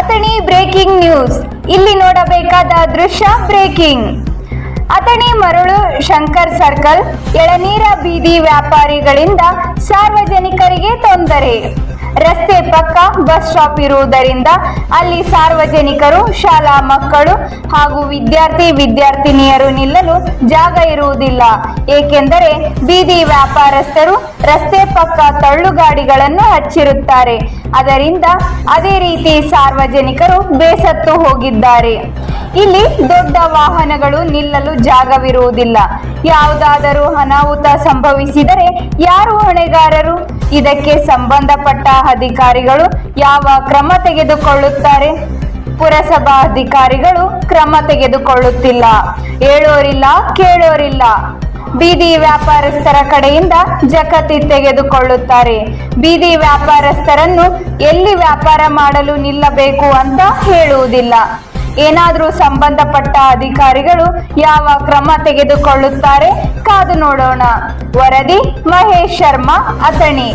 Breaking news. ಇಲ್ಲಿ ನೋಡಬೇಕಾದ ದೃಶ್ಯ ಬ್ರೇಕಿಂಗ್. ಅಥಣಿ ಮರಳು ಶಂಕರ್ ಸರ್ಕಲ್, ಎಳನೀರ ಬೀದಿ ವ್ಯಾಪಾರಿಗಳಿಂದ ಸಾರ್ವಜನಿಕರಿಗೆ ತೊಂದರೆ. ರಸ್ತೆ ಪಕ್ಕ ಬಸ್ ಸ್ಟಾಪ್ ಇರುವುದರಿಂದ ಅಲ್ಲಿ ಸಾರ್ವಜನಿಕರು, ಶಾಲಾ ಮಕ್ಕಳು ಹಾಗೂ ವಿದ್ಯಾರ್ಥಿ, ವಿದ್ಯಾರ್ಥಿನಿಯರು ನಿಲ್ಲಲು ಜಾಗ ಇರುವುದಿಲ್ಲ. ಏಕೆಂದರೆ ಬೀದಿ ವ್ಯಾಪಾರಸ್ಥರು ರಸ್ತೆ ಪಕ್ಕ ತಳ್ಳುಗಾಡಿಗಳನ್ನು ಹಚ್ಚಿರುತ್ತಾರೆ. ಅದರಿಂದ ಅದೇ ರೀತಿ ಸಾರ್ವಜನಿಕರು ಬೇಸತ್ತು ಹೋಗಿದ್ದಾರೆ. ಇಲ್ಲಿ ದೊಡ್ಡ ವಾಹನಗಳು ನಿಲ್ಲಲು ಜಾಗವಿರುವುದಿಲ್ಲ. ಯಾವುದಾದರೂ ಅನಾಹುತ ಸಂಭವಿಸಿದರೆ ಯಾರು ಹೊಣೆಗಾರರು? ಇದಕ್ಕೆ ಸಂಬಂಧಪಟ್ಟ ಅಧಿಕಾರಿಗಳು ಯಾವ ಕ್ರಮ ತೆಗೆದುಕೊಳ್ಳುತ್ತಾರೆ? ಪುರಸಭಾ ಅಧಿಕಾರಿಗಳು ಕ್ರಮ ತೆಗೆದುಕೊಳ್ಳುತ್ತಿಲ್ಲ. ಹೇಳೋರಿಲ್ಲ, ಕೇಳೋರಿಲ್ಲ. ಬೀದಿ ವ್ಯಾಪಾರಸ್ಥರ ಕಡೆಯಿಂದ ಜಕತಿ ತೆಗೆದುಕೊಳ್ಳುತ್ತಾರೆ. ಬೀದಿ ವ್ಯಾಪಾರಸ್ಥರನ್ನು ಎಲ್ಲಿ ವ್ಯಾಪಾರ ಮಾಡಲು ನಿಲ್ಲಬೇಕು ಅಂತ ಹೇಳುವುದಿಲ್ಲ. ಏನಾದರೂ ಸಂಬಂಧಪಟ್ಟ ಅಧಿಕಾರಿಗಳು ಯಾವ ಕ್ರಮ ತೆಗೆದುಕೊಳ್ಳುತ್ತಾರೆ? ಕಾದು ನೋಡೋಣ. ವರದಿ ಮಹೇಶ್ ಶರ್ಮಾ ಅಥಣಿ.